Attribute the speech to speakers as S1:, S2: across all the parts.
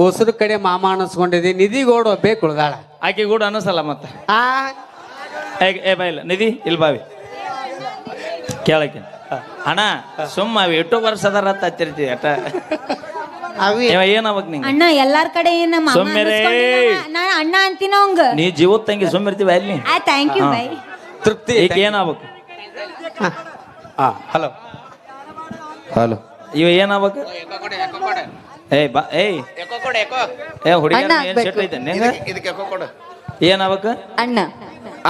S1: ಉಸಿರು ಕಡೆ ಮಾಮ ನಿಧಿ ನಿಧಿಗೋಡು ಬೇಕು ಉಳ್ದಾಳ.
S2: ಆಕೆ ಗೂಡು ಅನ್ನಿಸಲ್ಲ ಮತ್ತೆ.
S1: ಆ?
S2: ಏ ಏ ಬಾ ಇಲ್ಲ ನಿಧಿ ಇಲ್ಲಿ ಬಾವಿ. ಕೇಳಕ್ಕೆ. ಅಣ್ಣ ಸುಮ್ಮ ಅವಿ ಎಷ್ಟು ವರ್ಷ ಅದಾರ ಅಂತ ಅಟ್ಟ. ಅಟ
S1: ಅವಿ.
S2: ಇವ ಏನಾಗ್ಬೇಕು ನಿಂಗೆ?
S3: ಅಣ್ಣ ಎಲ್ಲಾರ್ ಕಡೆ ಏನ್ ಮಾಮ
S2: ಸುಮ್ನಿರೇ.
S3: ಅನ್ನಿಸ್ಕೊಂಡಿಲ್ಲ. ನಾ ಅಣ್ಣ ಅಂತೀನ ಅವಂಗ
S2: ನೀ ಜೀವದ ತಂಗಿ ಸುಮ್ಮಿರ್ತೀವಿ ಅಲ್ಲಿ?
S3: ಆ ಥ್ಯಾಂಕ್ ಯು ಬೈ
S1: ತೃಪ್ತಿ.
S2: ಈಗ ಏನಾಗ್ಬೇಕು
S1: ಹಾ. ಹಲೋ.
S4: ಹಲೋ.
S2: ಇವ ಏನಾಗ್ಬೇಕು ಏಯ್ ಬಾ ಏಯ್ ಏ ಹುಡುಗ
S5: ಅಣ್ಣ
S2: ಏನ್
S5: ಆಗ್ಬೇಕು.
S2: ಸೆಟ್ ಐತೆ ನಿಂಗ ಏನಾಗ್ಬೇಕು
S5: ಅಣ್ಣ.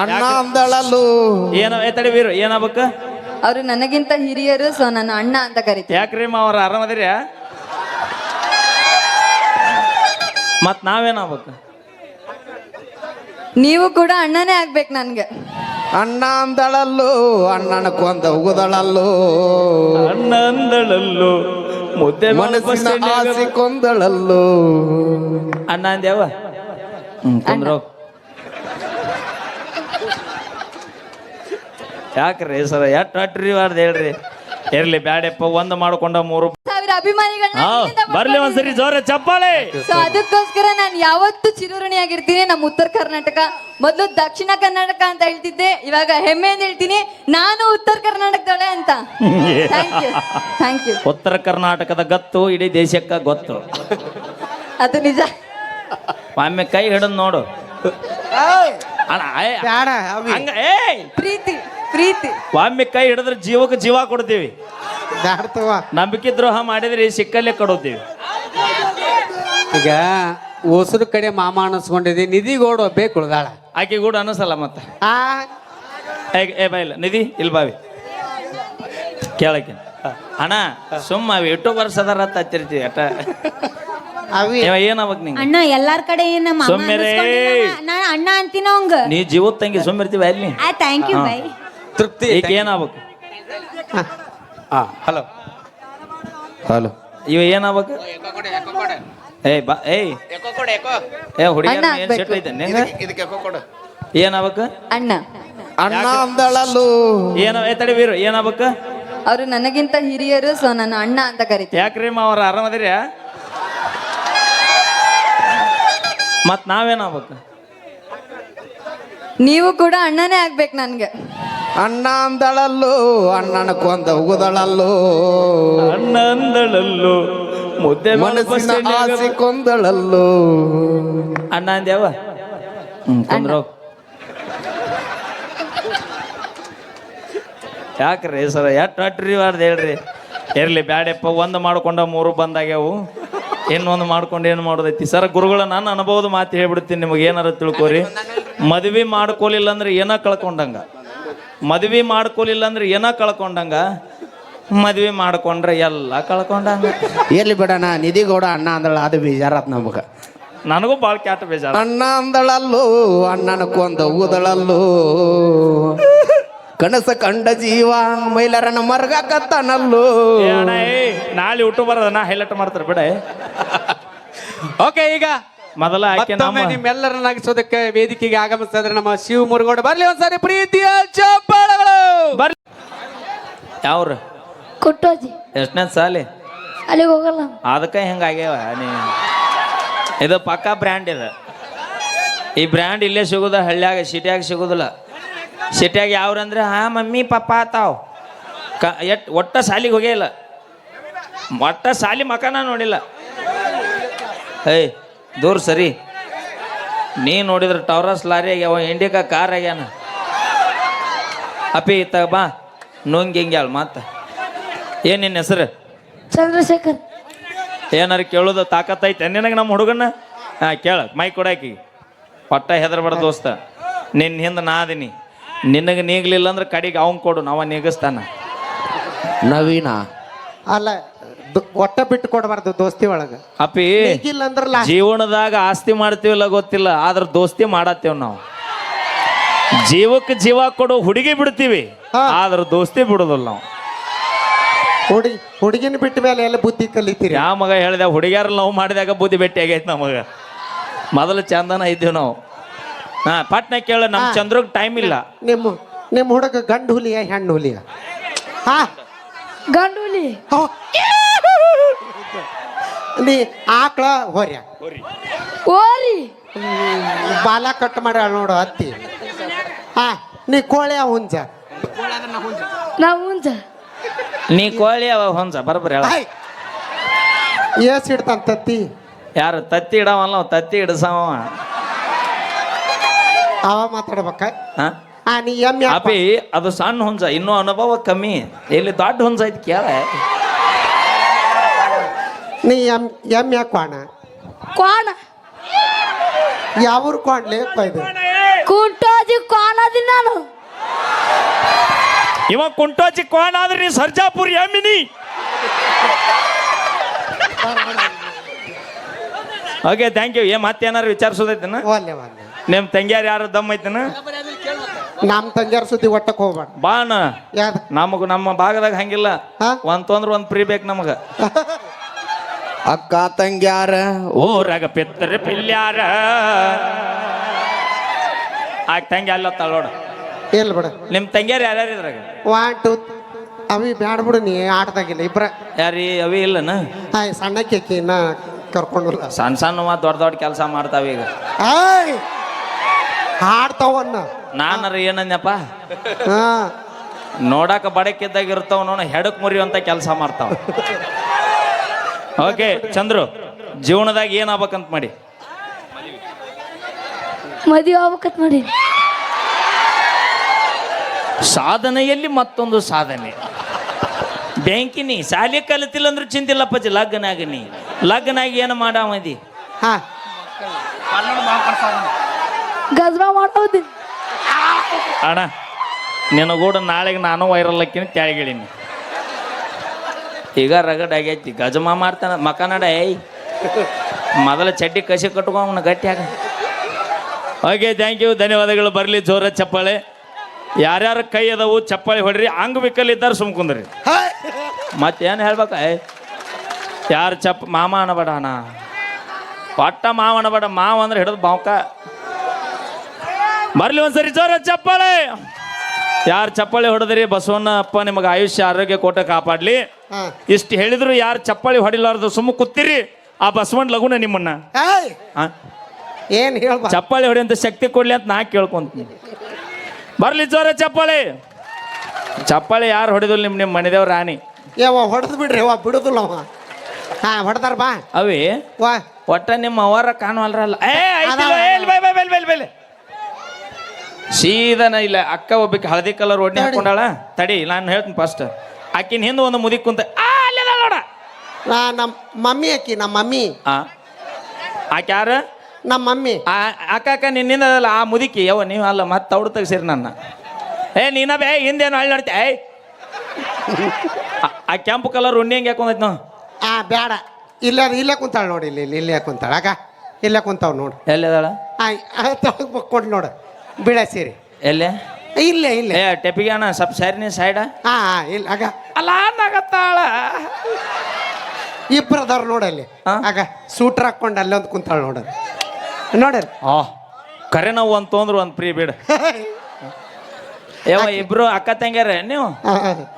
S4: ಅಣ್ಣ ಅಂದಳಲ್ಲು.
S2: ಏನ ಏ ತಡಿ ವೀರು ಏನಾಗ್ಬೇಕು
S5: ಅವರು ನನಗಿಂತ ಹಿರಿಯರು ಸೊ ನಾನು ಅಣ್ಣ ಅಂತ ಕರಿತೀನಿ.
S2: ಯಾಕ್ರಿ ಅವ್ರ ಆರಾಮದಿರಿ ಮತ್ ನಾವೇನಾಗಬೇಕು
S5: ನೀವು ಕೂಡ ಅಣ್ಣನೇ ಆಗ್ಬೇಕು ನನ್ಗೆ.
S4: ಅಣ್ಣ ಅಂದಳಲ್ಲು ಅಣ್ಣನ ಕೊಂದ ಉಗುದಳಲ್ಲು.
S2: ಅಣ್ಣ ಅಂದಳಲ್ಲು. ಮುದ್ದೆ
S4: ಮನಸ್ಸಿನ ಆಸೆ ಕೊಂದಳಲ್ಲೋ?
S2: ಅಣ್ಣ ಅಂದ್ಯಾವ? ಕುಂದ್ರು. ಯಾಕ್ರಿ ಸರ ಎಟ್ ಅಟ್ರಿ ಮಾಡ್ದ ಹೇಳ್ರಿ? ಇರ್ಲಿ ಬ್ಯಾಡಪ್ಪ ಒಂದು ಮಾಡ್ಕೊಂಡ ಮೂರು
S5: ಅಭಿಮಾನಿಗಳನ್ನ
S2: ಬರ್ಲಿ ಒಂದ್ಸರಿ ಜೋರ ಚಪ್ಪಾಳೆ.
S5: ಸೊ ಅದಕ್ಕೋಸ್ಕರ ನಾನು ಯಾವತ್ತೂ ಚಿರಋಣಿಯಾಗಿರ್ತೀನಿ ನಮ್ಮ ಉತ್ತರ ಕರ್ನಾಟಕ. ಮೊದಲು ದಕ್ಷಿಣ ಕರ್ನಾಟಕ ಅಂತ ಹೇಳ್ತಿದ್ದೆ ಇವಾಗ ಹೆಮ್ಮೆಯಿಂದ ಹೇಳ್ತೀನಿ. ನಾನು ಉತ್ತರ ಕರ್ನಾಟಕದವಳೆ ಅಂತ. ಥ್ಯಾಂಕ್ ಯು ಥ್ಯಾಂಕ್ ಯು
S2: ಉತ್ತರ ಕರ್ನಾಟಕದ ಗತ್ತು ಇಡೀ ದೇಶಕ್ಕ ಗೊತ್ತು.
S5: ಅದು ನಿಜ.
S2: ಒಮ್ಮೆ ಕೈ ಹಿಡಿದು ನೋಡು. ಅಣ್ಣ ಏ,
S1: ಬ್ಯಾಡ ಅವಿ.
S2: ಹಂಗ ಏಯ್!
S5: ಪ್ರೀತಿ ಪ್ರೀತಿ.
S2: ಒಮ್ಮೆ ಕೈ ಹಿಡಿದ್ರೆ ಜೀವಕ್ಕೆ ಜೀವ ಕೊಡ್ತೀವಿ. ನಂಬಿಕೆ ದ್ರೋಹ ಮಾಡಿದ್ರೆ ಸಿಕ್ಕಲ್ಲೇ ಕೊಡುತ್ತೀವಿ.
S1: ಈಗ ಉಸಿರು ಕಡೆ ಮಾಮ ಅನ್ನಿಸ್ಕೊಂಡಿದ್ದಿ ನಿಧಿ ಗೋಡು ಬೇಕು ಉಳ್ದಾಳ.
S2: ಆಕೆ ಗೂಡು ಅನಿಸಲ್ಲ ಮತ್ತೆ.
S1: ಆ?
S2: ಏ ಏ ಬಾ ಇಲ್ಲ ನಿಧಿ ಇಲ್ಲಿ ಬಾವಿ ಕೇಳಕ್ಕೆ. ಅಣ್ಣ ಸುಮ್ಮ ಅವಿ ಎಷ್ಟು ವರ್ಷದ ಅದಾರ ಅಂತ ಅಟ್ಟ. ಅಟ
S1: ಅವಿ
S2: ಇವ ಏನಾಗ್ಬೇಕು ನಿಂಗೆ?
S3: ಅಣ್ಣ ಎಲ್ಲಾರ್ ಕಡೆ ಏನ್ ಮಾಮ
S2: ಸುಮ್ನಿರೇ.
S3: ಅನ್ನಿಸ್ಕೊಂಡಿಲ್ಲ. ನಾ ಅಣ್ಣ ಅಂತೀನ ಅವಂಗ
S2: ನೀ ಜೀವದ ತಂಗಿ ಸುಮ್ಮಿರ್ತೀವಿ ಅಲ್ಲಿ.
S3: ಆ ಥ್ಯಾಂಕ್ ಯು ಬೈ
S1: ತೃಪ್ತಿ
S2: ಈಗ ಏನಾಗ್ಬೇಕು
S1: ಹಾ. ಹಲೋ.
S4: ಹಲೋ.
S2: ಇವ ಏನಾಗ್ಬೇಕು ಏಯ್ ಬಾ ಏಯ್ ಏ ಹುಡುಗ
S5: ಅಣ್ಣ
S2: ಏನ್
S5: ಆಗ್ಬೇಕು.
S2: ಸೆಟ್ ಐತೆ ನಿಂಗ? ಏನಾಗ್ಬೇಕು
S5: ಅಣ್ಣ.
S4: ಅಣ್ಣ ಅಂದಳಲ್ಲು.
S2: ಏನ ಏ ತಡಿ ವೀರು ಏನಾಗ್ಬೇಕು
S5: ಅವರು ನನಗಿಂತ ಹಿರಿಯರು ಸೊ ನಾನು ಅಣ್ಣ ಅಂತ ಕರಿತೀನಿ.
S2: ಯಾಕ್ರಿ ಅವ್ರ ಆರಾಮದಿರಿ ಮತ್ ನಾವೇನಾಗ್ಬೇಕು?
S5: ನೀವು ಕೂಡ ಅಣ್ಣನೇ ಆಗ್ಬೇಕು ನನ್ಗೆ.
S4: ಅಣ್ಣ ಅಂದಳಲ್ಲು ಅಣ್ಣನ ಕೊಂದ ಉಗುದಳಲ್ಲು.
S2: ಅಣ್ಣ ಅಂದಳಲ್ಲು ಮುದ್ದೆ
S4: ಮನಸ್ಸಿನ ಆಸೆ ಕೊಂದಳಲ್ಲು.
S2: ಅಣ್ಣ ಅಂದ್ಯಾವ? ಕುಂದ್ರು. ಯಾಕ್ರಿ ಸರ ಎಟ್ ಅಟ್ರಿ ಮಾಡ್ದ ಹೇಳ್ರಿ? ಇರ್ಲಿ ಬ್ಯಾಡಪ್ಪ ಒಂದು ಮಾಡ್ಕೊಂಡ ಮೂರು ಬಂದಾಗ್ಯಾವು. ಇನ್ನೊಂದು ಮಾಡ್ಕೊಂಡು ಏನು ಮಾಡೋದೈತಿ? ಸರ್ ಗುರುಗಳ ನಾನು ಅನುಭವದ ಮಾತು ಹೇಳ್ಬಿಡ್ತೀನಿ ನಿಮಗೆ ಏನಾರ ತಿಳ್ಕೊರಿ. ಮದುವೆ ಮಾಡ್ಕೊಲಿಲ್ಲ ಅಂದ್ರೆ ಏನ ಕಳ್ಕೊಂಡಂಗ? ಮದುವೆ ಮಾಡ್ಕೊಲಿಲ್ಲ ಅಂದ್ರೆ ಏನ ಕಳ್ಕೊಂಡಂಗ? ಮದ್ವಿ ಮಾಡ್ಕೊಂಡ್ರೆ ಎಲ್ಲ ಕಳ್ಕೊಂಡಂಗ.
S4: ಎಲ್ಲಿ ಬಿಡೋಣ ನಿಧಿ ಗೌಡ ಅಣ್ಣ ಅಂದಳ ಅದು ಬೇಜಾರತ್ ನಮಗ.
S2: ನನಗೂ ಭಾಳ ಕ್ಯಾಟ್ ಬೇಜಾರ.
S4: ಅಣ್ಣ ಅಂದಳಲ್ಲೂ ಅಣ್ಣನ ಕೊಂದ ಉಗುದಳಲ್ಲು ಕನಸ ಕಂಡ ಜೀವ ಮೈಲರನ ಮರ್ಗಾಕತ್ತಾನಲ್ಲು
S2: ನಾಳೆ ಊಟ ಬರೋದ ನಾ ಹೈಲೈಟ್ ಮಾಡ್ತಾರೆ ಬಿಡ.
S1: ಓಕೆ ಈಗ
S2: ಮೊದಲ ಆಕೆ
S1: ಮತ್ತೊಮ್ಮೆ
S2: ನಮ್ಮ
S1: ನಿಮ್ಮೆಲ್ಲರನ್ನ ವೇದಿಕೆಗೆ ಆಗಮಿಸಿದ್ರೆ ನಮ್ಮ ಶಿವ ಮುರುಗೋಡ. ಬರ್ಲಿ ಒಂದ್ಸಾರಿ ಪ್ರೀತಿಯ ಚಪ್ಪಾಳಗಳು.
S2: ಬರ್ಲಿ. ಯಾವ್ರ?
S6: ಕೊಟ್ಟೋಜಿ.
S2: ಎಷ್ಟನೇ ಸಾಲಿ?
S6: ಅಲ್ಲಿಗೆ ಹೋಗಲ್ಲ.
S2: ಅದಕ್ಕೆ ಹೆಂಗಾಗ್ಯಾವ ನೀ? ಇದು ಪಕ್ಕಾ ಬ್ರ್ಯಾಂಡ್ ಇದು. ಈ ಬ್ರ್ಯಾಂಡ್ ಇಲ್ಲೇ ಸಿಗುದ ಹಳ್ಳಿಯಾಗ ಸಿಟಿಯಾಗ ಸಿಗೋದಿಲ್ಲ. ಸಿಟಿಯಾಗ ಯಾವ್ರಂದ್ರೆ ಹಾ ಮಮ್ಮಿ ಪಪ್ಪ ತಾವ್ ಕ ಎಟ್ ಒಟ್ಟ ಸಾಲಿಗೆ ಹೋಗೇ ಇಲ್ಲ. ಒಟ್ಟ ಸಾಲಿ ಮಕನ ನೋಡಿಲ್ಲ. ಏಯ್ ದೂರ ಸರಿ. ನೀ ನೋಡಿದ್ರೆ ಟವರಸ್ ಲಾರಿ ಆಗ್ಯಾವ ಇಂಡಿಕಾ ಕಾರ್ ಆಗ್ಯಾನ. ಅಪ್ಪಿ ಇತ್ತ ಬಾ. ನುಂಗಿಂಗ್ಯಾಳ ಮಾತ. ಏನ್ ನಿನ್ನ ಹೆಸರು?
S6: ಚಂದ್ರಶೇಖರ್.
S2: ಏನಾರು ಕೇಳೋದು ತಾಕತ್ತೈತೆ ನಿನಗೆ ನಮ್ಮ ಹುಡುಗನ ಹಾ ಕೇಳ ಮೈ ಕೊಡಾಕಿ ಪಟ್ಟ ಹೆದರ್ಬೇಡ ದೋಸ್ತ. ನಿನ್ನ ಹಿಂದೆ ನಾ ಅದೀನಿ. ನಿನಗೆ ನೀಗ್ಲಿಲ್ಲ ಅಂದ್ರೆ ಕಡೆಗೆ ಅವನ್ ಕೊಡು ನಾವ ನೀಗಿಸ್ತಾನ.
S4: ನವೀನ.
S1: ಅಲ್ಲ ದು- ಒಟ್ಟ ಬಿಟ್ಟು ಕೊಡಬಾರ್ದು ದೋಸ್ತಿ ಒಳಗ.
S2: ಅಪ್ಪಿ
S1: ಇಲ್ಲ ಅಂದ್ರಲ್ಲ
S2: ಜೀವನದಾಗ ಆಸ್ತಿ ಮಾಡ್ತೀವಲ್ಲ ಗೊತ್ತಿಲ್ಲ ಆದ್ರೆ ದೋಸ್ತಿ ಮಾಡತ್ತೇವ್ ನಾವು. ಜೀವಕ್ಕೆ ಜೀವ ಕೊಡು ಹುಡುಗಿ ಬಿಡ್ತೀವಿ
S1: ಹಾ.
S2: ಆದ್ರೆ ದೋಸ್ತಿ ಬಿಡುದಿಲ್ಲ ನಾವು.
S1: ಹುಡುಗಿ ಹುಡುಗಿನ ಬಿಟ್ಟ ಮೇಲೆ ಎಲ್ಲ ಬುದ್ಧಿ ಕಲಿತೀರಿ.
S2: ಯಾವ ಮಗ ಹೇಳಿದ ಹುಡುಗಿಯರ್ ಲವ್ ಮಾಡಿದಾಗ ಬುದ್ಧಿ ಭೇಟಿ ಆಗೈತೆ ನಮಗ. ಮೊದಲು ಚಂದನ ಇದ್ದೀವಿ ನಾವು. ಹಾ ಪಟ್ನ ಕೇಳ ನಮ್ ಚಂದ್ರಗ್ ಟೈಮ್ ಇಲ್ಲ.
S1: ನಿಮ್ಮ ನಿಮ್ಮ ಹುಡುಗ ಗಂಡು ಹುಲಿಯ ಹೆಣ್ಣು ಹುಲಿಯ ಹಾ.
S6: ಗಂಡುಲಿ
S4: ನೀ ಆಕಳ ಹೊರ್ಯ.
S6: ಓರಿ
S4: ಬಾಲ ಕಟ್ ಮಾಡ ನೋಡು ಹತ್ತಿ ಹಾ ನೀ ಕೋಳಿಯ ಹುಂಜ.
S6: ನಾ ಮುಂಜ
S2: ನೀ ಕೋಳಿ ಅವ ಹೊಂಸ ಬರಬ್ರಿ ಹೇಳ.
S4: ಏಸ್ ಇಡ್ತಾನ ತತ್ತಿ?
S2: ಯಾರು ತತ್ತಿ ಇಡವಲ್ಲ ಅವ ತತ್ತಿ ಇಡಸವ
S4: ಅವ ಮಾತಾಡ್ಬೇಕ?
S2: ಹಾ?
S4: ಆ ನೀ ಎಮ್ಮೆ
S2: ಅಪಿ ಅದು ಸಣ್ಣ ಹುಂಜ ಇನ್ನೂ ಅನುಭವ ಕಮ್ಮಿ. ಇಲ್ಲಿ ದೊಡ್ಡ ಹುಂಜ ಐತಿ ಕೇಳ.
S4: ನೀ ಎಂ ಎಮ್ಮೆ ಕ್ವಾಣ?
S6: ಕ್ವಾಣ.
S4: ಯಾವ್ರ ಕೊಂಡ್ಲಿ ಕೊಯ್ದು
S6: ಕುಂಟೋಜಿ ಕ್ವಾಣದಿ ನಾನು.
S2: ಇವ ಕುಂಟೋಜಿ ಕೋಣ ಆದ್ರೆ ನೀ ಸರ್ಜಾಪುರ್ ಎಮ್ಮಿನಿ ಓಕೆ ಥ್ಯಾಂಕ್ ಯು ಏ ಮತ್ತೇನಾರು ವಿಚಾರಿಸೋದೈತೆ
S4: ಒಲ್ಲೆ ಒಲ್ಲೆ
S2: ನಿಮ್ಮ ತಂಗ್ಯಾರ ಯಾರು ದಮ್ ಐತನ?
S4: ನಮ್ಮ ತಂಗ್ಯಾರ ಸುದ್ದಿ ಒಟ್ಟಕ್ ಹೋಗ್ಬೇಡ.
S2: ಬಾಣ
S4: ಯಾವ್ದು
S2: ನಮಗ ನಮ್ಮ ಭಾಗದಾಗ ಹಂಗಿಲ್ಲ.
S4: ಹಾ?
S2: ಒಂದ್ ತೊಂದ್ರ ಒಂದ್ ಫ್ರೀ ಬೇಕು ನಮಗ.
S4: ಅಕ್ಕ ತಂಗ್ಯಾರ?
S2: ಊರಾಗ ಪಿತ್ರ ಪಿಲ್ಯಾರ. ಆಗ ತಂಗಿ ಅಲ್ಲ ತಳೋಡ
S4: ಇಲ್ಲ ಬಿಡ.
S2: ನಿಮ್ ತಂಗ್ಯಾರ ಯಾರ್ಯಾರು ಇದ್ರಾಗ?
S4: ಒನ್ ಟೂ ಅವಿ ಬ್ಯಾಡ ಬಿಡು ನೀ ಆಟದಾಗಿಲ್ಲ ಇಬ್ರ.
S2: ಯಾರಿ ಅವಿ ಇಲ್ಲನ?
S4: ಹಾಯ್ ಸಣ್ಣ ಕೇಕಿ ನಾ ಕರ್ಕೊಂಡಿಲ್ಲ
S2: ಸಣ್ಣ ಸಣ್ಣ ದೊಡ್ಡ ದೊಡ್ಡ ಕೆಲಸ ಮಾಡ್ತಾವ ಈಗ.
S4: ಆಯ್ ಹಾಡ್ತಾವನ್ನ.
S2: ನಾನು ಏನನ್ಯಪ್ಪ?
S4: ಹಾ.
S2: ನೋಡಾಕ ಬಡಕಿದ್ದಾಗ ಇರ್ತಾವ ನೋಡ ಹೆಡಕ್ ಮುರಿಯುವಂತ ಕೆಲಸ ಮಾಡ್ತಾವ. ಓಕೆ ಚಂದ್ರು ಜೀವನದಾಗ ಏನ್ ಆಗ್ಬೇಕಂತ ಮಾಡಿ?
S6: ಮದುವೆ ಆಗ್ಬೇಕಂತ ಮಾಡಿ.
S2: ಸಾಧನೆಯಲ್ಲಿ ಮತ್ತೊಂದು ಸಾಧನೆ. ಬ್ಯಾಂಕಿನಿ ಶಾಲೆ ಕಲಿತಿಲ್ಲ ಅಂದ್ರೆ ಚಿಂತಿಲ್ಲಪ್ಪ ಲಗ್ನ ಲಗ್ನಾಗ ಲಗ್ನ ಆಗಿ ಏನು ಮಾಡಾಮದಿ
S4: ಹಾ.
S6: ಗಜ್ರಾ ಮಾಡೋದಿ
S2: ಅಣ್ಣ ನಿನಗೂಡ ನಾಳೆಗೆ ನಾನು ವೈರಲ್ ಹಾಕಿನ ತೆಳಗಿಳೀನಿ. ಈಗ ರಗಡ್ ಆಗೈತಿ. ಗಜಮ ಮಾಡ್ತಾನ ಮಕ ನಡ ಏಯ್. ಮೊದಲ ಚಡ್ಡಿ ಕಸಿ ಕಟ್ಕೊ ಅವನ ಗಟ್ಟಿಯಾಗ ಓಕೆ ಥ್ಯಾಂಕ್ ಯು ಧನ್ಯವಾದಗಳು. ಬರಲಿ ಜೋರ ಚಪ್ಪಾಳೆ. ಯಾರ್ಯಾರ ಕೈ ಅದಾವು ಚಪ್ಪಾಳೆ ಹೊಡ್ರಿ. ಅಂಗವಿಕಲಿದ್ದಾರೆ ಸುಮ್ಕುಂದ್ರಿ ಮತ್ತೇನು ಹೇಳ್ಬೇಕ ಯಾರು ಚಪ್ಪ ಮಾಮ ಅನ್ನಬೇಡ ಅಣ್ಣ. ಪಟ್ಟ ಮಾವ ಅನ್ನಬೇಡ ಮಾವ ಅಂದ್ರೆ ಹಿಡಿದು ಬಾವ್ಕ. ಬರ್ಲಿ ಒಂದ್ಸರಿ ಜೋರ ಚಪ್ಪಾಳೆ. ಯಾರು ಚಪ್ಪಾಳೆ ಹೊಡೆದ್ರಿ? ಬಸವಣ್ಣ ಅಪ್ಪ ನಿಮಗೆ ಆಯುಷ್ಯ ಆರೋಗ್ಯ ಕೋಟ ಕಾಪಾಡ್ಲಿ. ಇಷ್ಟು ಹೇಳಿದ್ರು ಯಾರು ಚಪ್ಪಾಳಿ ಹೊಡಿಲಾರ್ದು ಸುಮ್ಮ ಕೂತಿರಿ. ಆ ಬಸವಣ್ಣ ಲಗುನ ನಿಮ್ಮನ್ನ.
S4: ಏಯ್!
S2: ಆ?
S4: ಏನ್ ಹೇಳ
S2: ಚಪ್ಪಾಳಿ ಹೊಡೆಯಂತ ಶಕ್ತಿ ಕೊಡ್ಲಿ ಅಂತ ನಾ ಕೇಳ್ಕೊಂತೀನಿ. ಬರ್ಲಿ ಜೋರ ಚಪ್ಪಾಳಿ. ಚಪ್ಪಾಳಿ ಯಾರು ಹೊಡೆದಿಲ್ಲ ನಿಮ್ಮ ನಿಮ್ಮ ಮನೆದೇವ್ ರಾಣಿ.
S4: ಹೊಡೆದ್ ಹೊಡೆದು ಬಿಡ್ರಿ ಅವ ಬಿಡುದಿಲ್ಲ ಅವ. ಹಾ ಹೊಡೆದಾರ ಬಾ.
S2: ಅವಿ
S4: ವಾ.
S2: ಒಟ್ಟ ನಿಮ್ಮ ಅವರ ಕಾಣುವಲ್ರಲ್ಲ. ಏ ಐತಿಲ್ಲ, ಏ, ಇಲ್ಲಿ bye bye bye bye bye. ಸೀದನ ಇಲ್ಲ ಅಕ್ಕ ಒಬ್ಬಕ್ಕೆ ಹಳದಿ ಕಲರ್ ಒಡ್ನೆ ಹಾಕೊಂಡಾಳ. ತಡಿ ನಾನು ಹೇಳ್ತೀನಿ ಫಸ್ಟ್ ಆಕಿನ ಹಿಂದೆ ಒಂದು ಮುದಿ ಕುಂತ ಆ ಅಲ್ಲೇ ನೋಡ.
S4: ನಾ ನಮ್ಮ ಮಮ್ಮಿ ಆಕಿ ನಮ್ಮ ಮಮ್ಮಿ.
S2: ಆ. ಆಕೆ ಯಾರು?
S4: ನಮ್ಮ ಮಮ್ಮಿ.
S2: ಆ ಅಕ್ಕ ಅಕ್ಕ ನಿನ್ನಿಂದ ಅದಲ್ಲ ಆ ಮುದುಕಿ. ಯವ ನೀವು ಅಲ್ಲ ಮತ್ತೆ ತೌಡು ತೆಗ್ಸಿರಿ ನನ್ನ. ಏ ನೀನ ಬೇ ಹಿಂದೇನು ಹಳ್ಳಿ ನೋಡ್ತಿ ಏಯ್. ಆ- ಆ ಕೆಂಪು ಕಲರ್ ಉಣ್ಣಿ ಹೆಂಗೆ ಹಾಕೊಂಡೈತಿ ನಾವು
S4: ಆ ಬೇಡ ಇಲ್ಲ ಇಲ್ಲೇ ಕುಂತಾಳ ನೋಡಿ ಇಲ್ಲಿ ಇಲ್ಲಿ ಇಲ್ಲೇ ಕುಂತಾಳ. ಅಕ್ಕ ಇಲ್ಲೇ ಕುಂತಾವ್ ನೋಡು.
S2: ಎಲ್ಲಿದಾಳ
S4: ಆಯ್ ಕೊಟ್ಟು ನೋಡು. ಬೀಳ
S2: ಎಲ್ಲ?
S4: ಇಲ್ಲೇ ಇಲ್ಲೇ.
S2: ಏ ಟೆಪಿಗೆ ಅಣ್ಣ ಸ್ವಲ್ಪ ಸ್ಯಾರಿನ ಸೈಡ
S4: ಹಾ ಹಾ ಇಲ್ಲ ಆಗ.
S2: ಅಲ್ಲ ನಗತ್ತಾಳ
S4: ಇಬ್ರು ಅದಾರ ನೋಡಲ್ಲಿ
S2: ಹಾ?
S4: ಆಗ ಸೂಟ್ರ್ ಹಾಕೊಂಡು ಅಲ್ಲೇ ಒಂದು ಕುಂತಾಳ ನೋಡ ನೋಡಿರಿ.
S2: ಆ ಕರೆ ನಾವು ಒಂದು ಅಂದ್ರು ಒಂದು ಫ್ರೀ ಬಿಡು. ಯಾವ ಇಬ್ರು ಅಕ್ಕ ತಂಗ್ಯಾರ ನೀವು?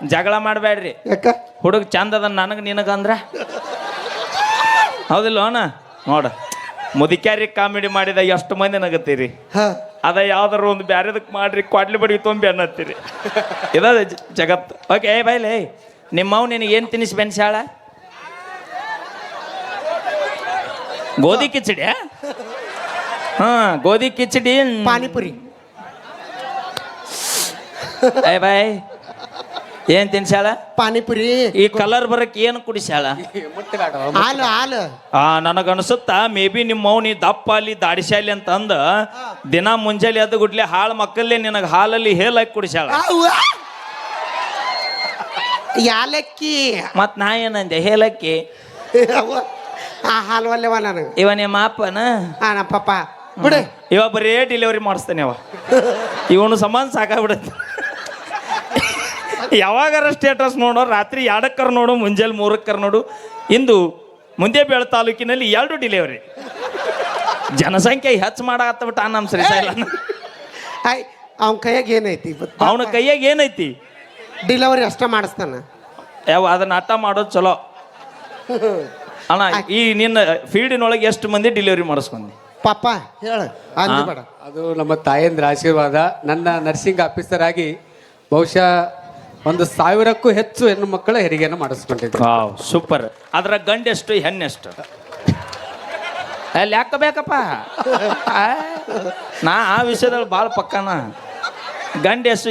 S2: ಜಗಳ ಮಾಡಬೇಡ್ರಿ
S4: ಯಾಕ?
S2: ಹುಡುಗ ಚಂದ ಅದ ನನಗೆ ನಿನಗಂದ್ರ? ಹೌದಿಲ್ಲ ಅಣ್ಣ? ನೋಡ. ಮುದಿಕ್ಯಾರಿ ಕಾಮಿಡಿ ಮಾಡಿದ ಎಷ್ಟು ಮಂದಿ ನಗತ್ತೀರಿ?
S4: ಹಾ.
S2: ಅದ ಯಾವ್ದಾರು ಒಂದು ಬ್ಯಾರೆದಕ್ಕೆ ಮಾಡ್ರಿ ಕ್ವಾಡ್ಲಿ ಬಡಿ ತೊಂಬಿ ಅನ್ನತ್ತೀರಿ. ಇದ ಜಗತ್ತು. ಓಕೆ ಏ ಬೈಲೆ ನಿಮ್ಮವ್ ನಿನಗೆ ಏನು ತಿನ್ನಿಸಿ ಬೆನ್ಸಾಳ ಗೋಧಿ ಕಿಚಡಿ ಹಾ ಗೋಧಿ ಕಿಚಡಿ
S4: ಪಾನಿಪುರಿ.
S2: ಏ ಬಾಯ್ ಏನ್ ತಿನ್ಸಾಳ
S4: ಪಾನಿಪುರಿ.
S2: ಈ ಕಲರ್ ಬರಕ್ ಏನು ಕುಡಿಸ್ಯಾಳ?
S4: ಹಾಲು ಹಾಲು.
S2: ಆ ನನಗನ್ಸುತ್ತ ಮೇ ಬಿ ನಿಮ್ಮ ಮೌನಿ ದಪ್ಪ ಅಲ್ಲಿ ದಾಡಿಸ್ಯಾಲಿ ಅಂತ ಅಂದ ದಿನ ಮುಂಜಾನೆ ಅದು ಗುಡ್ಲೆ ಹಾಳು ಮಕ್ಕಳಲ್ಲಿ ನಿನಗೆ ಹಾಲಲ್ಲಿ ಹೇಲಾಕಿ ಕುಡಿಸ್ಯಾಳ!
S4: ಯಾಲಕ್ಕಿ.
S2: ಮತ್ ನಾ ಏನಂದೆ? ಹೇಲಕ್ಕಿ.
S4: ಆ ಹಾಲು ಅಲ್ಲೇವ ನನಗೆ.
S2: ಇವ ನಿಮ್ಮ ಅಪ್ಪನ?
S4: ಆ ನಮ್ಮ ಪಪ್ಪ. ಬಿಡು.
S2: ಇವ ಬರೀ ಡೆಲಿವರಿ ಮಾಡಿಸ್ತಾನೆ ಅವ. ಇವನು ಸಮಾನ ಸಾಕಾಗ್ಬಿಡುತ್ತೆ. ಯಾವಾಗಾರ ಸ್ಟೇಟಸ್ ನೋಡೋ ರಾತ್ರಿ ಎರಡಕ್ಕರ ನೋಡು ಮುಂಜಾನೆ ಮೂರಕ್ಕರ್ ನೋಡು. ಇಂದು ಮುಂದೇಬೇಳ ತಾಲೂಕಿನಲ್ಲಿ ಎರಡು ಡಿಲಿವರಿ ಜನಸಂಖ್ಯೆ ಹೆಚ್ಚು ಮಾಡಾಕತ್ತಬಿಟ್ಟ ನಮ್ಮ ಶ್ರೀಶೈಲ
S4: ಆಯ್ ಅವನ ಕೈಯಾಗ ಏನೈತಿ
S2: ಅವನ ಕೈಯಾಗ ಏನೈತಿ?
S4: ಡಿಲಿವರಿ ಅಷ್ಟ ಮಾಡಿಸ್ತಾನ.
S2: ಯಾವ ಅದನ್ನ ಅಟ್ಟ ಮಾಡೋದು ಚಲೋ. ಅಣ್ಣ ಈ ನಿನ್ನ ಫೀಲ್ಡಿನೊಳಗೆ ಎಷ್ಟು ಮಂದಿ ಡೆಲಿವರಿ ಮಾಡಿಸ್ಕೊಂಡಿ
S4: ಪಾಪ ಹೇಳು
S1: ಅದು ನಮ್ಮ ತಾಯಂದ್ರ ಆಶೀರ್ವಾದ. ನನ್ನ ನರ್ಸಿಂಗ್ ಆಫೀಸರ್ ಆಗಿ ಬಹುಶಃ ಒಂದು ಸಾವಿರಕ್ಕೂ ಹೆಚ್ಚು ಹೆಣ್ಣು ಮಕ್ಕಳ ಹೆರಿಗೆಯನ್ನು ಮಾಡಿಸ್ಕೊಂಡಿದ್ದೆ
S2: ವಾವ್ ಸೂಪರ್ ಅದರ ಗಂಡೆಷ್ಟು ಹೆಣ್ಣೆಷ್ಟು? ಅಲ್ಲಿ ಹಾಕಬೇಕಪ್ಪ ಆ, ನಾ ಆ ವಿಷಯದಲ್ಲಿ ಭಾಳ ಪಕ್ಕನ. ಗಂಡ ಎಷ್ಟು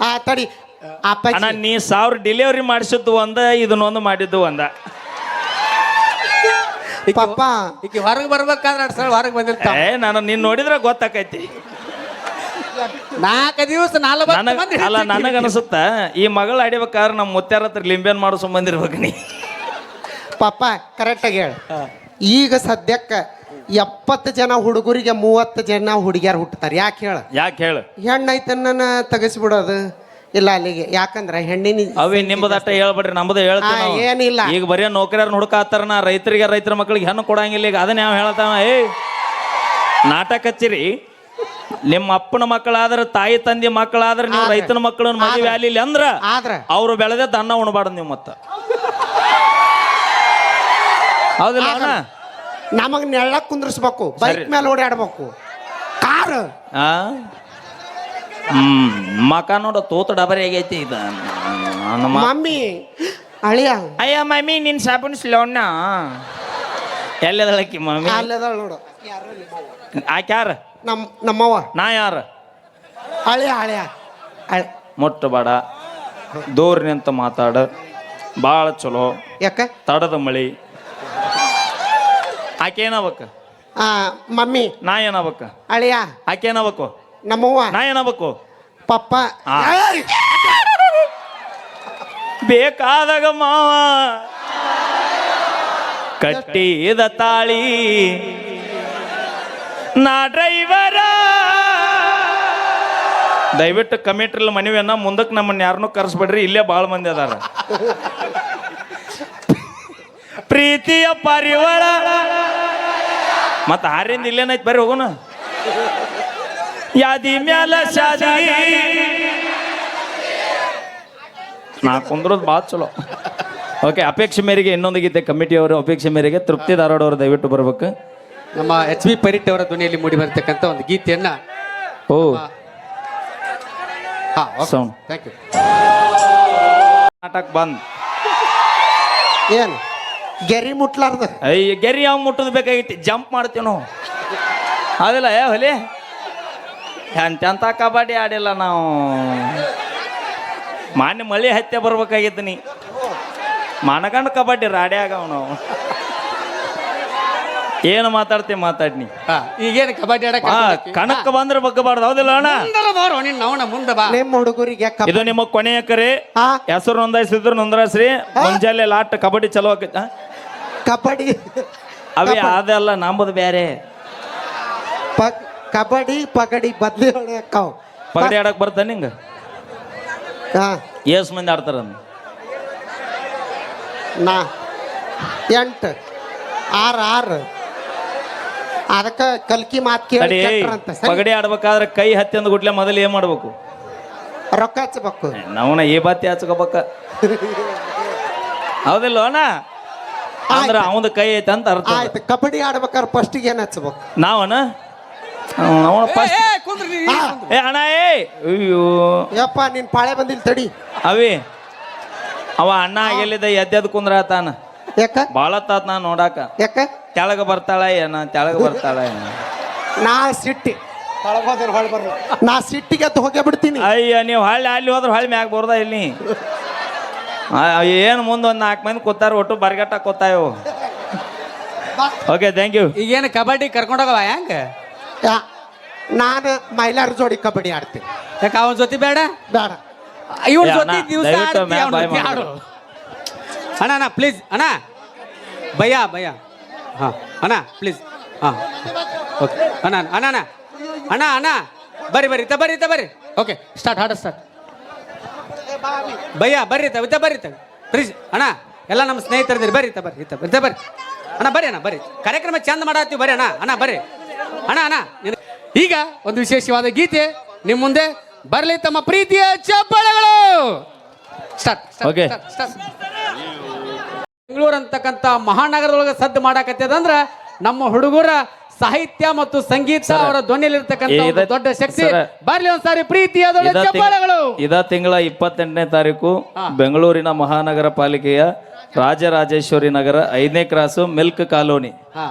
S4: ಆ ತಡಿ. ಅಪ್ಪಾಜಿ.
S2: ಅಣ್ಣ ನೀ ಸಾವಿರ ಡಿಲಿವರಿ ಮಾಡಿಸಿದ್ದು ಒಂದ ಇದನ್ನೊಂದು ಮಾಡಿದ್ದು ಒಂದ.
S4: ಪಾಪ.
S1: ಈಗ ಹೊರಗೆ ಬರ್ಬೇಕಾದ್ರೆ ಎರಡು ಹೊರಗೆ ಬಂದಿರ್ತಾವ
S2: ಏ ನಾನು ನೀನ್ ನೋಡಿದ್ರೆ ಗೊತ್ತಾಕೈತಿ.
S1: ನಾಲ್ಕು ದಿವಸ
S2: ನನಗ ಅಲ್ಲ ನನಗ ಅನಿಸುತ್ತ ಈ ಮಗಳ ಆಡಿಬೇಕಾದ್ರೆ ನಮ್ಮ ಮುತ್ಯಾರ ಹತ್ರ ಲಿಂಬೆನ್ ಮಾಡಿಸ್ಕೊಂಡ್ ಬಂದಿರ್ಬೇಕು ನೀ.
S4: ಪಾಪ ಕರೆಕ್ಟಾಗಿ ಹೇಳ. ಈಗ ಸದ್ಯಕ್ಕೆ ಎಪ್ಪತ್ತು ಜನ ಹುಡುಗರಿಗೆ ಮೂವತ್ತು ಜನ ಹುಡುಗಿಯರು ಹುಟ್ಟುತ್ತಾರೆ. ಯಾಕೆ ಹೇಳು?
S2: ಯಾಕೆ ಹೇಳು?
S4: ಹೆಣ್ಣೈತನ್ನ ಬಿಡೋದು ಇಲ್ಲ ಅಲ್ಲಿಗೆ. ಯಾಕಂದ್ರೆ ಹೆಣ್ಣಿನ
S2: ಅವಿ ನಿಮ್ಮದಟ್ಟ ಹೇಳ್ಬೇಡ್ರಿ ನಮ್ಮದು ಹೇಳ್ತೀವಿ
S4: ಆ. ಏನಿಲ್ಲ.
S2: ಈಗ ಬರೀ ನೌಕರಿಯರ್ ಹುಡುಕಾತಾರ ನಾ ರೈತರಿಗೆ ರೈತರ ಮಕ್ಕಳಿಗೆ ಹೆಣ್ಣು ಕೊಡಂಗಿಲ್ಲ ಈಗ. ಅದನ್ನ ಯಾವ ಹೇಳ್ತಾವ ಏ ನಾಟಕ ಹಚ್ಚಿರಿ. ನಿಮ್ಮ ಅಪ್ಪನ ಮಕ್ಕಳಾದ್ರೆ ತಾಯಿ ತಂದೆ ಮಕ್ಕಳಾದ್ರೆ ನೀವು ರೈತನ ಮಕ್ಕಳನ್ನ ಮದುವೆ ಆಗ್ಲಿಲ್ಲ ಅಂದ್ರ
S4: ಆದ್ರೆ.
S2: ಅವ್ರು ಬೆಳೆದ ದನ್ನ ಉಣಬಾರ್ದು ನೀವು ಮತ್ತ. ಹೌದಿಲ್ಲ ಅಣ್ಣ?
S4: ನಮಗ್ ನೆಳ್ಳಕ್ ಕುಂದ್ರಿಸ್ಬೇಕು ಬೈಕ್. ಮೇಲೆ ಓಡಾಡ್ಬೇಕು. ಕಾರ್.
S2: ಆ? ಹ್ಮ್ ಮಕ ನೋಡ ತೋತ ಡಬರಿ ಆಗೈತಿ ಇದು.
S4: ಮಮ್ಮಿ ಅಳಿಯ.
S2: ಅಯ್ಯ ಮಮ್ಮಿ ನಿನ್ ಸಾಬನ್ ಸ್ಲೋಣ್ಣ ಎಲ್ಲದಳಕ್ಕಿ ಮಮ್ಮಿ?
S4: ಅಲ್ಲದಾಳ ನೋಡು.
S2: ಆಕೆ ಯಾರ
S4: ನಮ್ ನಮ್ಮವ್ವ.
S2: ನಾ ಯಾರ?
S4: ಹಳೆಯ ಅಳ್-
S2: ಮುಟ್ಟಬೇಡ ದೂರ ನಿಂತ ಮಾತಾಡ. ಭಾಳ ಚಲೋ.
S4: ಯಾಕ?
S2: ತಡದ ಮಳಿ. ಆಕೆ
S4: ಆ, ಮಮ್ಮಿ.
S2: ನಾ ಏನಾಗ್ಬೇಕ
S4: ಅಳಿಯ
S2: ಆಕೆ
S4: ನಮ್ಮವ್ವ.
S2: ನಾ ಏನಬೇಕು?
S4: ಪಪ್ಪ.
S2: ಆ. ಬೇಕಾದಾಗ ಮಾವ. ಕಟ್ಟಿದ ತಾಳಿ. ನಾ ಡ್ರೈವರ. ದಯವಿಟ್ಟು ಕಮಿಟ್ರಿಲ್ ಮನವಿಯನ್ನ ಮುಂದಕ್ಕೆ ನಮ್ಮನ್ನ ಯಾರನ್ನೂ ಕರೆಸ್ಬೇಡ್ರಿ, ಇಲ್ಲೇ ಭಾಳ ಮಂದಿ ಅದಾರ. ಪ್ರೀತಿಯ ಪರಿವಾರ. ಮತ್ತೆ ಆರಿಂದ ಇಲ್ಲೇನಾಯ್ತು ಬರ್ರಿ ಹೋಗೋಣ. ಯಾದಿ ಮ್ಯಾಲ ಶಾದಿ. ನಾ ಕುಂದ್ರದ್ ಭಾಳ ಚಲೋ. ಓಕೆ ಅಪೇಕ್ಷೆ ಮೇರೆಗೆ ಇನ್ನೊಂದು ಗೀತೆ ಕಮಿಟಿಯವರು ಅಪೇಕ್ಷೆ ಮೇರೆಗೆ ತೃಪ್ತಿ ಧಾರವಾಡ ಅವರು ದಯವಿಟ್ಟು ಬರ್ಬೇಕು.
S1: ನಮ್ಮ ಎಚ್ ಬಿ ಪರಿಟ್ ಅವರ ಧ್ವನಿಯಲ್ಲಿ ಮೂಡಿ ಬರತಕ್ಕಂತ ಒಂದು ಗೀತೆಯನ್ನ
S2: ಓ.
S1: ಹಾ
S2: ಸೌಂಡ್
S1: ಥ್ಯಾಂಕ್ ಯು
S2: ನಾಟಕ ಬಂದ್.
S4: ಏನ್? ಗೆರಿ ಮುಟ್ಲಾರ್ದ.
S2: ಅಯ್ಯ ಗೆರಿ ಯಾವ ಮುಟ್ಟದ್ ಬೇಕಾಗಿತ್ತು? ಜಂಪ್ ಮಾಡ್ತೀವಿ ನಾವು. ಅದಿಲ್ಲ ಏ ಹೊಲಿ. ಎಂತೆಂಥ ಕಬಡ್ಡಿ ಆಡಿಲ್ಲ ನಾವು. ಮಾನ್ಯ ಮಳೆ ಹತ್ಯೆ ಬರ್ಬೇಕಾಗಿತ್ತು ನೀ. ಮನಗಂಡು ಕಬಡ್ಡಿ ರಾಡಿ ಆಗವ ನಾವು. ಏನು ಮಾತಾಡ್ತೀವಿ ಮಾತಾಡ್ನಿ.
S1: ಹಾ ಈಗೇನು ಕಬಡ್ಡಿ ಆಡಕ್ಕೆ
S2: ಆ, ಕಣಕ್ಕ ಬಂದ್ರೆ ಬಗ್ಗಬಾರ್ದು ಹೌದಿಲ್ಲ ಅಣ್ಣ?
S1: ಬಾರೋ ನಿನ್ನ ನವನ ಮುಂದೆ ಬಾ.
S4: ನಿಮ್ಮ ಹುಡುಗರಿಗೆ ಕಬ
S2: ಇದು ನಿಮ್ಮ ಕೊನೆಯ ಕರೆ.
S4: ಆ,
S2: ಹೆಸರು ನೋಂದಾಯಿಸಿದ್ರು ನೋಂದಾಯಿಸ್ರಿ. ಮುಂಜಾನೆ ಲಾಟ್ ಕಬಡ್ಡಿ ಚಲೋ ಆಕೈತಿ?
S4: ಕಬಡ್ಡಿ.
S2: ಅವೇ ಅದೆಲ್ಲ ನಂಬುದು ಬೇರೆ
S4: ಪ- ಕಬಡ್ಡಿ ಪಗಡಿ ಬದ್ಲಿ ಹೊಡ್ಯಾಕವ್.
S2: ಪಗಡಿ ಆಡಕ್ ಬರ್ತಾನೆ ನಿಂಗ?
S4: ಹಾ.
S2: ಏಸ್ ಮಂದಿ ಆಡ್ತಾರ.
S4: ನಾ. ಎಂಟು. ಆರು ಆರು. ಅದಕ್ಕೆ ಕಲ್ಕಿ ಮಾತು ಕೇಳಿ
S2: ತಡಿ
S4: ಕೆಟ್ರಂತ ಸರಿ.
S2: ಪಗಡಿ ಆಡ್ಬೇಕಾದ್ರೆ ಕೈ ಹತ್ತಿ ಅಂದ ಗುಟ್ಲೆ ಮೊದಲು ಏನ್ ಮಾಡ್ಬೇಕು?
S4: ರೊಕ್ಕ ಹಚ್ಚಬೇಕು.
S2: ನಾವನ ಈ ಬಾತಿ ಹಚ್ಕೋಬೇಕ. ಹೌದಿಲ್ಲ ಅಣ್ಣ? ಅಂದ್ರ ಅವಂದ ಕೈ ಐತೆ ಅಂತ ಅರ್ಥ
S4: ಆಯ್ತು ಕಬಡ್ಡಿ ಆಡ್ಬೇಕಾದ್ರೆ ಫಸ್ಟಿಗೆ ಏನ್ ಹಚ್ಬೇಕು?
S2: ನಾವನ ಅವನ ಫಸ್ಟ್
S1: ಕುಂದ್ರಿ.
S2: ಏ ಅಣ್ಣ ಏ! ಅಯ್ಯೋ.
S4: ಯಪ್ಪ ನಿನ್ ಪಾಳೆ ಬಂದಿಲ್ಲ ತಡಿ.
S2: ಅವಿ ಅವ ಅಣ್ಣ ಆಗಿಲ್ಲಿದ್ದ ಎದ್ದೆದ್ ಕುಂದ್ರ ತಾನ
S4: ಯಾಕ?
S2: ಭಾಳ ತಾತ್ ನಾ ನೋಡಾಕ.
S4: ಯಾಕ?
S2: ತೆಳಗ ಬರ್ತಾಳ ಏನ? ತೆಳಗ ಬರ್ತಾಳ ಏನ?
S4: ನಾ ಸಿಟ್ಟಿ. ನಾ ಸಿಟ್ಟಿಗೆ ಎದ್ದು ಹೋಗೇ ಬಿಡ್ತೀನಿ.
S2: ಅಯ್ಯ ನೀವು ಹಳ್ಳಿ ಅಲ್ಲಿ ಹೋದ್ರೆ ಹಳ್ಳಿ ಮ್ಯಾಗ ಬರ್ದ ಇಲ್ಲಿ? ಏನು ಮುಂದೆ ಒಂದು ನಾಲ್ಕು ಮಂದಿ ಕೂತಾರ ಒಟ್ಟು ಬರ್ಗಟ್ಟ ಕೂತಾಯವು ಓಕೆ ಥ್ಯಾಂಕ್ ಯು
S1: ಈಗೇನು ಕಬಡ್ಡಿ ಕರ್ಕೊಂಡೋಗವ ಹೆಂಗ?
S4: ಯಾ- ನಾನು ಮೈಲಾರ ಜೋಡಿ ಕಬಡ್ಡಿ ಆಡ್ತೀನಿ.
S1: ಯಾಕೆ ಅವನ ಜೊತೆ ಬೇಡ?
S4: ಬೇಡ.
S1: ಇವನ್
S2: ಏ,
S1: ಜೊತೆ ದಿವಸ. ಅಣ್ಣ ಅಣ್ಣ ಪ್ಲೀಸ್ ಅಣ್ಣ. ಭಯ ಭಯ ಹಾಂ ಅಣ್ಣ ಪ್ಲೀಸ್ ಹಾಂ. ಓಕೆ ಅಣ್ಣ ಅಣ್ಣ ಅಣ್ಣ. ಅಣ್ಣ ಅಣ್ಣ. ಬರ್ರಿ ಬರ್ರಿ ತ ಬರ್ರಿ ತ ಬರ್ರಿ. ಓಕೆ ಸ್ಟಾರ್ಟ್ ಹಾಡ ಸ್ಟಾರ್ಟ್ ಭಯ ಬರ್ರಿ ಇತ್ತ ಇತ್ತ ಬರ್ರಿ ತ ಪ್ಲೀಸ್ ಅಣ್ಣ ಎಲ್ಲ ನಮ್ಮ ಸ್ನೇಹಿತರಿದ್ದೀರಿ ಬರ್ರಿ ಇತ್ತ ಬರ್ರಿ ಇತ್ತ ತ ಬರ್ರಿ. ಅಣ್ಣ ಬರ್ರಿ ಅಣ್ಣ ಬರ್ರಿ. ಕಾರ್ಯಕ್ರಮ ಚಂದ ಮಾಡತ್ತೀವಿ ಬರ್ರಿ ಅಣ್ಣ ಅಣ್ಣ ಬರ್ರಿ. ಅಣ್ಣ ಅಣ್ಣ. ಈಗ ಒಂದು ವಿಶೇಷವಾದ ಗೀತೆ. ನಿಮ್ಮ ಮುಂದೆ ಬರಲಿ ತಮ್ಮ ಪ್ರೀತಿಯ ಚಪ್ಪಾಳೆಗಳು. Start
S2: Okay.
S1: ಬೆಂಗಳೂರು ಅಂತಕ್ಕಂಥ ಮಹಾನಗರದೊಳಗೆ ಸದ್ದು ಮಾಡಾಕತ್ತದಂದ್ರ ನಮ್ಮ ಹುಡುಗರ ಸಾಹಿತ್ಯ ಮತ್ತು ಸಂಗೀತ ಅವರ ಧ್ವನಿಯಲ್ಲಿರ್ತಕ್ಕಂಥ ಒಂದು ದೊಡ್ಡ ಶಕ್ತಿ. ಬರ್ಲಿ ಒಂದ್ಸಾರಿ ಪ್ರೀತಿಯ ಚಪ್ಪಾಳೆಗಳು
S2: ಇದ ತಿಂಗಳ ಇಪ್ಪತ್ತೆಂಟನೇ ತಾರೀಕು ಬೆಂಗಳೂರಿನ ಮಹಾನಗರ ಪಾಲಿಕೆಯ ರಾಜರಾಜೇಶ್ವರಿ ನಗರ ಐದನೇ ಕ್ರಾಸು ಮಿಲ್ಕ್ ಕಾಲೋನಿ.
S1: ಹಾ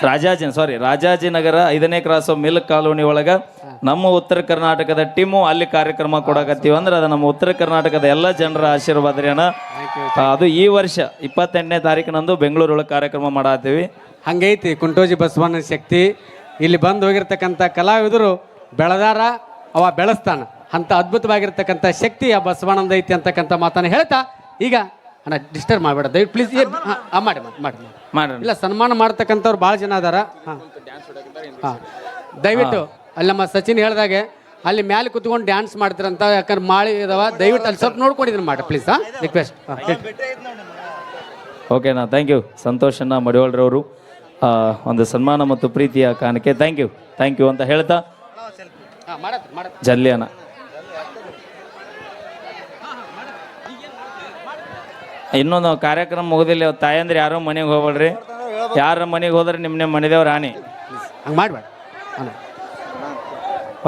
S1: ಸಾರಿ
S2: ರಾಜಾಜಿ ರಾಜಾಜಿನಗರ ಐದನೇ ಕ್ರಾಸು ಮಿಲ್ಕ್ ಕಾಲೋನಿ ಒಳಗ ನಮ್ಮ ಉತ್ತರ ಕರ್ನಾಟಕದ ಟೀಮು ಅಲ್ಲಿ ಕಾರ್ಯಕ್ರಮ ಕೊಡಕತ್ತೀವಿ ಅಂದ್ರೆ ಅದು ನಮ್ಮ ಉತ್ತರ ಕರ್ನಾಟಕದ ಎಲ್ಲ ಜನರ ಆಶೀರ್ವಾದ ರೀ ಅಣ್ಣ. ಅದು ಈ ವರ್ಷ ಇಪ್ಪತ್ತೆಂಟನೇ ತಾರೀಕಿನಂದು ಬೆಂಗಳೂರೊಳಗೆ ಕಾರ್ಯಕ್ರಮ ಮಾಡತ್ತೀವಿ.
S1: ಹಂಗೈತಿ ಕುಂಟೋಜಿ ಬಸವಣ್ಣನ ಶಕ್ತಿ. ಇಲ್ಲಿ ಬಂದು ಹೋಗಿರ್ತಕ್ಕಂಥ ಕಲಾವಿದರು ಬೆಳೆದಾರ ಅವ ಬೆಳೆಸ್ತಾನ. ಅಂತ ಅದ್ಭುತವಾಗಿರ್ತಕ್ಕಂಥ ಶಕ್ತಿ ಆ ಬಸವಣ್ಣಂದ ಐತಿ ಅಂತಕ್ಕಂಥ ಮಾತನ್ನು ಹೇಳ್ತಾ ಈಗ ಅಣ್ಣ ಡಿಸ್ಟರ್ಬ್ ಮಾಡಬೇಡ. ದಯವಿಟ್ಟು ಪ್ಲೀಸ್ ಮಾಡಿ ಮಾಡಿ ಮಾಡಿ ಮಾಡಿ.
S2: ಮಾಡ್ರಿ.
S1: ಇಲ್ಲ ಸನ್ಮಾನ ಮಾಡ್ತಕ್ಕಂಥವ್ರು ಭಾಳ ಜನ ಅದಾರ. ಹಾಂ. ಹಾಂ. ದಯವಿಟ್ಟು ಅಲ್ಲಿ ನಮ್ಮ ಸಚಿನ್ ಹೇಳ್ದಾಗೆ ಅಲ್ಲಿ ಮ್ಯಾಲೆ ಕುತ್ಕೊಂಡು ಡ್ಯಾನ್ಸ್ ಮಾಡ್ತೀರಂತ ಯಾಕಂದ್ರೆ ಮಾಳಿ ಇದಾವ. ದಯವಿಟ್ಟು ಅಲ್ಲಿ ಸ್ವಲ್ಪ ನೋಡ್ಕೊಂಡಿದ್ದೀನಿ ಮಾಡಿ ಪ್ಲೀಸ್ ಹಾಂ. ರಿಕ್ವೆಸ್ಟ್
S2: ಓಕೆನಾ ಥ್ಯಾಂಕ್ ಯು ಸಂತೋಷನ ಮಡಿವಾಳ್ರವರು. ಒಂದು ಸನ್ಮಾನ ಮತ್ತು ಪ್ರೀತಿಯ ಕಾರಣಕ್ಕೆ ಥ್ಯಾಂಕ್ ಯು ಥ್ಯಾಂಕ್ ಯು ಅಂತ ಹೇಳ್ತಾ.
S1: ಹಾಂ ಮಾಡತ್ರಿ ಮಾಡತ್ರಿ
S2: ಜಲ್ದಿ ಅಣ್ಣ ಇನ್ನೊಂದು ಕಾರ್ಯಕ್ರಮ ಮುಗಿದಿಲ್ಲ ಇವತ್ತು ತಾಯಂದ್ರೆ ಯಾರೋ ಮನೆಗೆ ಹೋಗ್ಬೇಡ್ರಿ. ಯಾರ ಮನೆಗೆ ಹೋದ್ರೆ ನಿಮ್ಮನೆ ಮನೆದೇವ್ರ ರಾಣಿ.
S1: ಹಂಗೆ ಮಾಡಬೇಡ.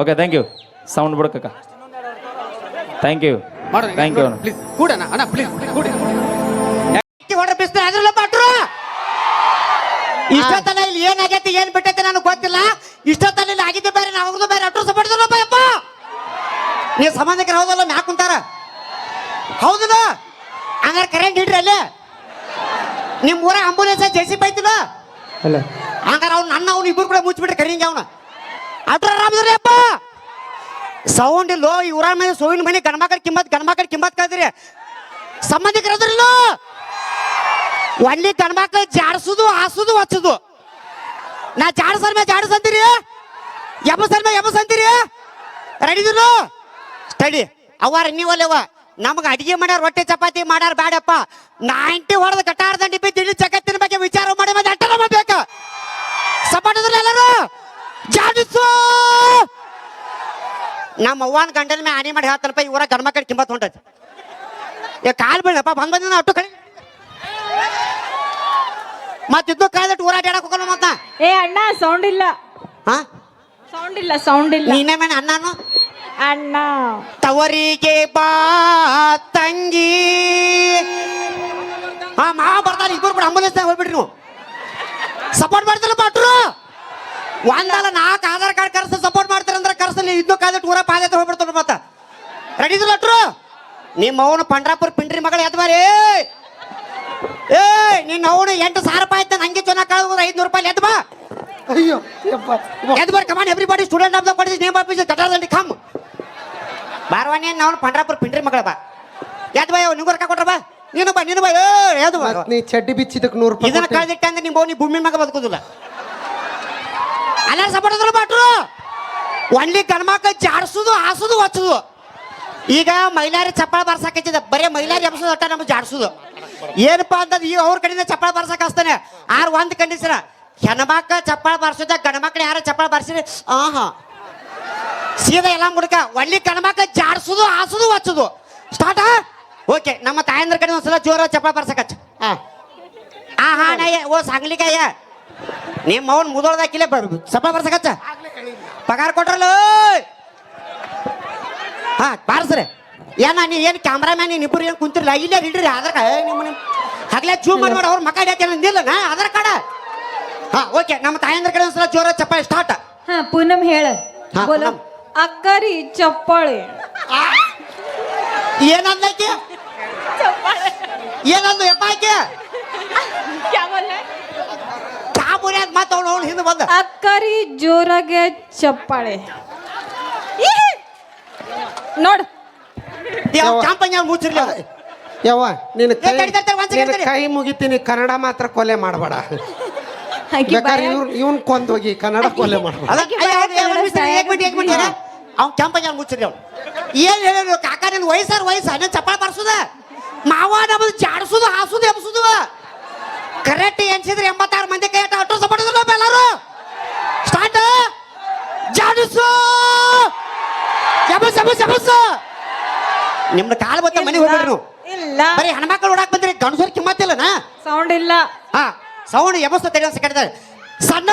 S2: Okay thank you sound ಬಿಡ್ಕಕ್ಕ thank you thank you
S1: please ಕೂಡಣ್ಣ ಅಣ್ಣ. ಪ್ಲೀಸ್ ಕೂಡಿ
S7: ಇಷ್ಟೊತ್ತನ ಇಲ್ಲಿ ಏನಾಗೈತಿ ಏನ್ ಬಿಟ್ಟೈತಿ ನನಗೆ ಗೊತ್ತಿಲ್ಲ. ಇಷ್ಟೊತ್ತನ ಇಲ್ಲಿ ಆಗಿದ್ದೆ ಬೇರೆ ನಾವು ಬೇರೆ. ಅಟ್ರು ಸಪಡಿದ್ರಪ್ಪ ಯಪ್ಪ ನೀವು ಸಂಬಂಧಿಕರು ಹೌದಲ್ಲ ಮ್ಯಾಕ್ ಕುಂತಾರ. ಹೌದಲ್ಲ? ಹಂಗಾರೆ ಕರೆಂಟ್ ಇಡ್ರಿ ಅಲ್ಲಿ? ನಿಮ್ಮ ಊರ ಆಂಬುಲೆನ್ಸ್ ಜೆ ಸಿ ಬೈತಿಲ್ಲ
S4: ಅಲ್ಲ.
S7: ಹಂಗಾರೆ ಅವ್ನು ನನ್ನ ಅವ್ನು ಇಬ್ಬರು ಕೂಡ ಮುಚ್ಚಿಬಿಟ್ರೆ ಕರಿಂಗೆ ಅವನ. ಅದ್ರ ರಾಮದ್ರಿ ಅಪ್ಪ? ಸೌಂಡ್ ಇಲ್ಲೋ ಇವರ ಮೇಲೆ ಸೋವಿನ ಮನೆ ಗಣಮಕ್ಕಳ ಕಿಮ್ಮತ್ ಗಣಮಕ್ಕಳ ಕಿಮ್ಮತ್ ಕಳ್ದ್ರಿ. ಸಂಬಂಧಿಕರದ್ರಲ್ಲ ಒಳ್ಳೆ ಗಂಡ್ಮಕ್ಳು ಜಾಡ್ಸುದು ಹಾಸುದು ಹಚ್ಚುದು. ನಾ ಜಾಡ್ಸರ್ ಮೇಲೆ ಜಾಡ್ಸ್ ಅಂತೀರಿ ಎಬ್ಬಸರ್ ಮೇಲೆ ಎಬ್ಬಸ್ ಅಂತೀರಿ ರೆಡಿದ್ರು ಸ್ಟಡಿ ಅವಾರ ನೀವಲ್ಲವ ನಮ್ಗೆ ಅಡಿಗೆ ಮಾಡ್ಯಾರ ರೊಟ್ಟಿ ಚಪಾತಿ ಮಾಡ್ಯಾರ ಬೇಡಪ್ಪ ನೈಂಟಿ ಹೊಡೆದ ದಂಡಿ ಬಿದ್ದು ಇಡೀ ಜಗತ್ತಿನ ಬಗ್ಗೆ ವಿಚಾರ ಮಾಡಿ ಮತ್ತೆ ಅಟ್ಟ ಮಾಡ್ಬೇಕ ಸಪಾಟದ್ರ ಎಲ್ಲರೂ? ಜಾಡಿಸು ನಮ್ಮ ಅವ್ವನ ಗಂಡನ ಮೇಲೆ ಹಾನಿ ಮಾಡಿ ಹೇಳ್ತಾನಪ್ಪ ಇವರ ಗಂಡ ಮಕ್ಕಳು ಕಿಂಬತ್ ಹೊಂಟೈತಿ ಏ ಕಾಲು ಬೀಳಪ್ಪ ಬಂದ್ ಬಂದ ಅಟ್ಟು ಕಡೆ. ಮತ್ತಿದ್ದು ಕಾಯ್ದಟ್ಟು ಊರಾಟ ಹೇಳಕ್ ಹೋಗಲ್ಲ ಮತ್ತ
S3: ಏ ಅಣ್ಣ ಸೌಂಡ್ ಇಲ್ಲ.
S7: ಹಾ?
S3: ಸೌಂಡ್ ಇಲ್ಲ ಸೌಂಡ್ ಇಲ್ಲ.
S7: ನೀನೇ ಮೇಲೆ ಅಣ್ಣನು?
S3: ಅಣ್ಣ.
S7: ತವರಿಗೆ ಬಾ ತಂಗಿ. ಆ ಮಾವ ಬರ್ತಾರೆ ಇಬ್ಬರು ಕೂಡ ಅಂಬುಲೆನ್ಸ್ ಹೋಗ್ಬಿಡ್ರಿ ನೀವು ಸಪೋರ್ಟ್ ಮಾಡ್ತಿಲ್ಲ ಭಟ್ರು ಒಂದಲ್ಲ ನಾಲ್ಕು ಆಧಾರ್ ಕಾರ್ಡ್ ಕರ್ಸ ಸಪೋರ್ಟ್ ಮಾಡ್ತಾರೆ ಅಂದ್ರೆ ಕರ್ಸಲಿ ಇದ್ದು ಕಾದ ಊರ ಪಾದಯಾತ್ರೆ ಹೋಗ್ಬಿಡ್ತಾರೆ ಮತ್ತೆ. ರೆಡಿ ಇದ್ರು ನಿಮ್ಮ ಅವನು ಪಂಡ್ರಾಪುರ ಪಿಂಡ್ರಿ ಮಗಳು ಎದ್ ಬಾರಿ ಏ ನಿನ್ನ ಅವನು ಎಂಟು ಸಾವಿರ ರೂಪಾಯಿ ಆಯ್ತು ಹಂಗೆ ಚೆನ್ನಾಗಿ ಕಳೆದ್ರೆ ಐದ್ನೂರು ರೂಪಾಯಿ ಎದ್ ಬಾ.
S4: ಅಯ್ಯೋ
S7: ಎದ್ ಬಾರಿ come on everybody student of the college name office ಕಟಾರದಲ್ಲಿ come ಬಾರವಾನಿ ನಾವು ಪಂಡ್ರಾಪುರ ಪಿಂಡ್ರಿ ಮಗಳ ಬಾ. ಎದ್ ಬಾ ನಿಂಗೂ ರೊಕ್ಕ ಕೊಟ್ರ ಬಾ. ನೀನು ಬಾ ನೀನು ಬಾ. ಯಾವ್ದು ಬಾ?
S4: ನೀ ಚಡ್ಡಿ ಬಿಚ್ಚಿದಕ್ಕೆ ನೂರು ರೂಪಾಯಿ
S7: ಇದನ್ನ. ಕಳೆದಿಟ್ಟ ಅಂದ್ರೆ ನಿಮ್ಮ ನೀ ಭೂಮಿ ಮಗ ಬದುಕುದಿಲ್ಲ. ಸಪೋರ್ಟ್ ಅದ್ರ ಬಾಟ್ರು ಒನ್ಲಿ ಗಣಮಕ್ಕ ಜಾಡ್ಸುದು ಹಾಸುದು ಹಚ್ಚುದು. ಈಗ ಮಹಿಳಾರಿ ಚಪ್ಪಳ ಬರ್ಸಾಕೈತಿದ ಬರೀ ಮಹಿಳಾರಿ ಎಬ್ಸೋದು ಅಟ್ಟ ನಮ್ಗೆ ಜಾಡ್ಸುದು. ಏನಪ್ಪಾ ಅಂತಂದ್ರೆ ಈಗ ಅವ್ರ ಕಡೆಯಿಂದ ಚಪ್ಪಳ ಬರ್ಸಕ್ ಹಸ್ತಾನೆ ಆರ್ ಒಂದ್ ಕಂಡೀಷನ್ ಹೆಣ್ಮಕ್ಳ ಚಪ್ಪಳ ಬರ್ಸೋದ ಗಂಡ್ಮಕ್ಳು ಯಾರ ಚಪ್ಪಳ ಬರ್ಸಿರಿ? ಆಹಾ. ಸೀದಾ ಎಲ್ಲ ಮುಡ್ಕ ಒಳ್ಳಿ ಗಂಡ್ಮಕ್ಳು ಜಾಡ್ಸುದು ಹಾಸುದು ಹಚ್ಚುದು. ಸ್ಟಾರ್ಟ್ ಓಕೆ ನಮ್ಮ ತಾಯಂದ್ರ ಕಡೆ ಒಂದ್ಸಲ ಜೋರ ಚಪ್ಪಳ ಬರ್ಸಕಚ್ಚ. ಹಾ ಆ ಹಾ ನಯ್ಯ ಓ ಸಾಂಗ್ಲಿಕಾಯ ನಿಮ್ಮ ಅವನ್ ಮುದೋಳ್ದಾಕಿಲ್ಲ ಚಪ್ಪ ಬರ್ಸಕಚ್ಚ. ಪಗಾರ ಕೊಟ್ರಲ್ಲ? ಹಾ ಬಾರ್ಸ್ರಿ. ಏನ ನೀ ಏನು ಕ್ಯಾಮ್ರಾಮ್ಯಾನ್ ನೀನು ಇಬ್ಬರು ಏನು ಕುಂತಿರ್ಲ? ಇಲ್ಲೇ ಹಿಡ್ರಿ ಆಧಾರ್ ಕಾರ್ಡ್ ನಿಮ್ಮ ಹಗ್ಲೇ ಚೂ ಮಾಡಿ ಅವ್ರ ಮಕ್ಕ ಹಿಡಿಯಕ್ಕೆ ನಾ ಆಧಾರ್ ಕಾರ್ಡ. ಹಾ ಓಕೆ ನಮ್ಮ ತಾಯಂದ್ರ ಕಡೆ ಒಂದ್ಸಲ ಜೋರ ಚಪ್ಪಾಳೆ ಸ್ಟಾರ್ಟ್
S3: ಹಾ ಪೂನಮ್ ಹೇಳ. ಬೋಲ. ಅಕ್ಕರಿ ಚಪ್ಪಾಳೆ.
S7: ಏನಂದಕ್ಕೆ ಏನಂದು ಯಪ್ಪ ಆಕೆ ಚಾ ಮುರಿಯಾದ ಮತ್ತೆ ಅವ್ನು ಹಿಂದೆ ಬಂದ.
S3: ಅಕ್ಕರಿ ಜೋರಾಗೆ ಚಪ್ಪಾಳೆ. ನೋಡು.
S7: ಕ್ಯಾಂಪಂಗ್ ಮುಚ್ಚಿರ್ಲಿ.
S4: ಯವ್ವ ನಿನ್ನ. ಕೈ ಮುಗಿತೀನಿ ಕನ್ನಡ ಮಾತ್ರ ಕೊಲೆ ಮಾಡಬೇಡ.
S3: ಆಕಿ
S4: ಬೇಕಾದ್ರೆ
S3: ಬಾಯಾಗ್-
S4: ಇವ್ನ್ ಇವನ್ ಕೊಂದೋಗಿ ಕನ್ನಡ ಕೊಲೆ ಮಾಡ್ತಾರೆ
S7: ಅದ
S3: ಆಕಿ
S7: ಅಯ್ಯ,
S3: ಬಾಯಾಗ್
S7: ಅವ್ನು ಇರು. ಅವ್ನ್ ಮುಚ್ಚಿರ್ಲಿ ಅವ್ನು. ಏನ್ ಹೇಳಿ ಕಾಕ ನಿನ್ ವಯಸ್ಸಾರ ವಯಸ್ಸ ನೀನ್ ಚಪ್ಪಾಳ ಬರ್ಸುದ? ಮಾವ ನಮ್ಮದು ಜಾಡ್ಸುದು ಹಾಸುದು ಎಬ್ಸುದು. ಕರೆಕ್ಟ್ ಎನ್ಸಿದ್ರೆ ಎಂಬತ್ತಾರು ಮಂದಿ ಕೈ ಆಟೋ ಸಪಡಿದ್ರು ಸಪೋರ್ಟ್ ಎಲ್ಲರೂ. ಸ್ಟಾರ್ಟ್ ಜಾಡಿಸು. ಜಬಸ್ ಜಬಸ್ ಎಬಸ್. ನಿಮ್ದು ಕಾಲು ಬತ್ತ ಮನೆಗೆ ಹೋಗ್ಬಿಡ್ರಿ ನೀವು.
S3: ಇಲ್ಲ.
S8: ಇಲ್ಲ
S7: ಬರೀ ಹೆಣ್ಮಕ್ಳು ಓಡಾಕ್ ಬಂದ್ರಿ ಗಂಡಸರ್ ಕಿಮ್ಮತ್ತಿಲ್ಲನಾ
S8: ಸೌಂಡ್ ಇಲ್ಲ.
S7: ಹಾ. ಸೌಂಡ್ ಎಬಸ್ತ ತೆಡಿ ಸಣ್ಣ